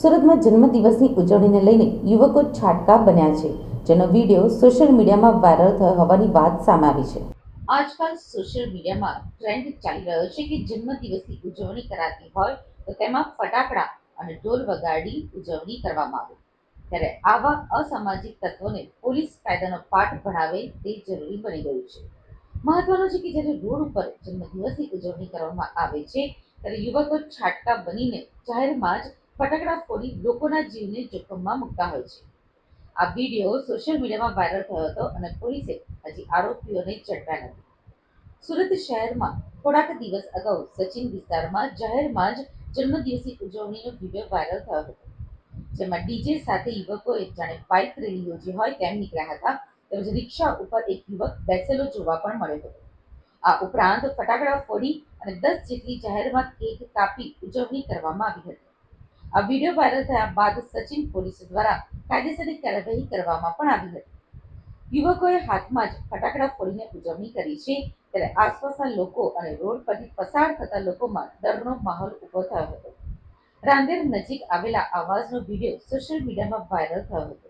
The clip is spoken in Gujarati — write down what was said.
સુરતમાં જન્મદિવસની ઉજવણીને લઈને યુવકો છાટકા બન્યા છે, જેનો વીડિયો સોશિયલ મીડિયામાં વાયરલ થયો હોવાની વાત સામે આવી છે. આજકાલ સોશિયલ મીડિયામાં ટ્રેન્ડ ચાલી રહ્યો છે કે જન્મદિવસની ઉજવણી કરાતી હોય તો તેમાં ફટાકડા અને ઢોલ વગાડી ઉજવણી કરવામાં આવે. ત્યારે આવા અસામાજિક તત્વોને પોલીસ કાયદાનો પાઠ ભણાવે તે જરૂરી બની ગયું છે. મહત્વનું છે કે જ્યારે રોડ ઉપર જન્મદિવસની ઉજવણી કરવામાં આવે છે, ત્યારે યુવકો છાટકા બનીને જાહેરમાં જ ફટાકડા ફોડી લોકોના જીવને જોખમમાં મૂકતા હોય છે. આ વીડિયો સોશિયલ મીડિયામાં વાયરલ થયો હતો અને પોલીસે હજી આરોપીઓને ઝડપ્યા નથી. સુરત શહેરમાં થોડાક દિવસ અગાઉ સચિન વિસ્તારમાં જાહેરમાં જ જન્મદિવસની ઉજવણીનો વીડિયો વાયરલ થયો હતો. જેમાં ડીજે સાથે યુવકોએ જાણે બાઇક રેલી યોજી હોય તેમ નીકળ્યા હતા. તેમજ રિક્ષા ઉપર એક યુવક બેસેલો જોવા પણ મળ્યો હતો. આ ઉપરાંત ફટાકડા ફોડી અને દસ જેટલી જાહેરમાં કેક કાપી ઉજવણી કરવામાં આવી હતી. આ વીડિયો વાયરલ થયા બાદ સચિન પોલીસ દ્વારા કાયદેસરની કાર્યવાહી કરવામાં પણ આવી હતી. યુવકોએ હાથમાં જ ફટાકડા ફોડીને ઉજવણી કરી છે ત્યારે આસપાસના લોકો અને રોડ પરથી પસાર થતા લોકોમાં ડરનો માહોલ ઊભો થયો હતો. રાંદેર નજીક આવેલા આવાજનો વીડિયો સોશિયલ મીડિયામાં વાયરલ થયો હતો.